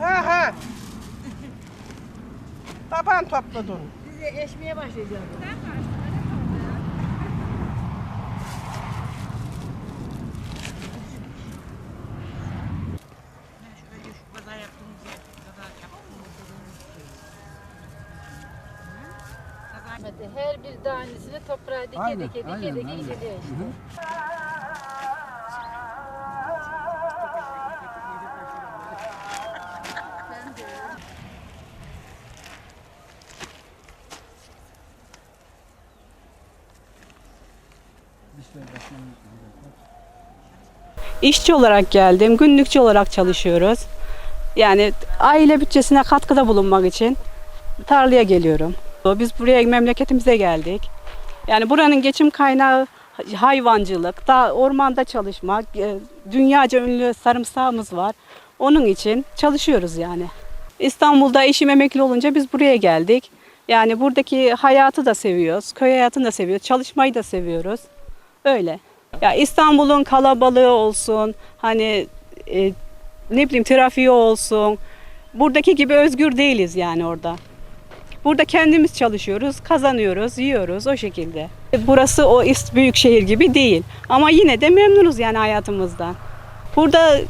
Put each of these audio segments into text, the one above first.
Ha ha. Taban topladın. Biz de eşmeye başlayacağız. Her bir tanesini toprağa dike Aynen, dike dike aynen, dike aynen. işte. İşçi olarak geldim. Günlükçü olarak çalışıyoruz. Yani aile bütçesine katkıda bulunmak için tarlaya geliyorum. Biz buraya memleketimize geldik. Yani buranın geçim kaynağı hayvancılık, da ormanda çalışmak, e, dünyaca ünlü sarımsağımız var. Onun için çalışıyoruz yani. İstanbul'da eşim emekli olunca biz buraya geldik. Yani buradaki hayatı da seviyoruz, köy hayatını da seviyoruz, çalışmayı da seviyoruz. Öyle. Ya İstanbul'un kalabalığı olsun, hani e, ne bileyim trafiği olsun. Buradaki gibi özgür değiliz yani orada. Burada kendimiz çalışıyoruz, kazanıyoruz, yiyoruz o şekilde. Burası o büyük şehir gibi değil ama yine de memnunuz yani hayatımızdan. Burada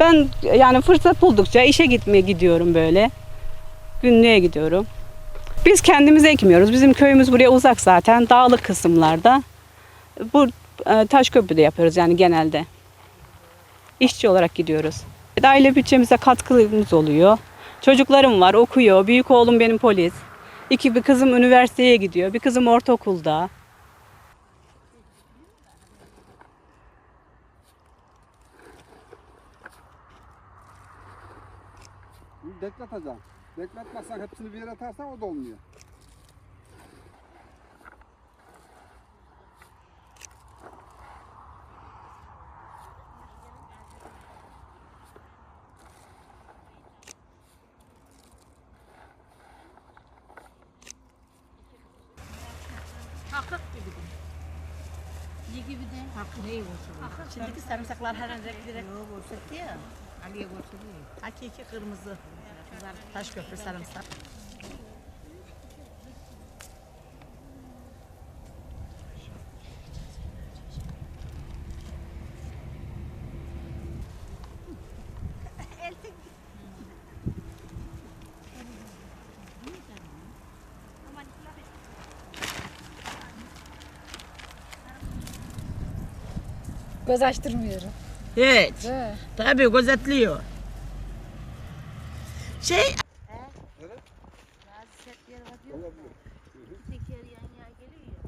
ben yani fırsat buldukça işe gitmeye gidiyorum böyle. Günlüğe gidiyorum. Biz kendimiz ekmiyoruz. Bizim köyümüz buraya uzak zaten. Dağlık kısımlarda. Bu e, Taşköprü'de yapıyoruz yani genelde. İşçi olarak gidiyoruz. Aile bütçemize katkımız oluyor. Çocuklarım var, okuyor. Büyük oğlum benim polis. İki bir kızım üniversiteye gidiyor. Bir kızım ortaokulda. Bekleteceksin. Bekletmezsen hepsini bir yere atarsan o da olmuyor. Gibi de? Hakık ne olsun? Şimdiki sarımsaklar her renkli renk. Yok olsun ya. Aliye olsun değil. Hakiki kırmızı. Taş köprü sarımsak. Göz açtırmıyorum. Evet. He. Tabii gözetliyor. Şey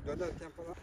Dönerken falan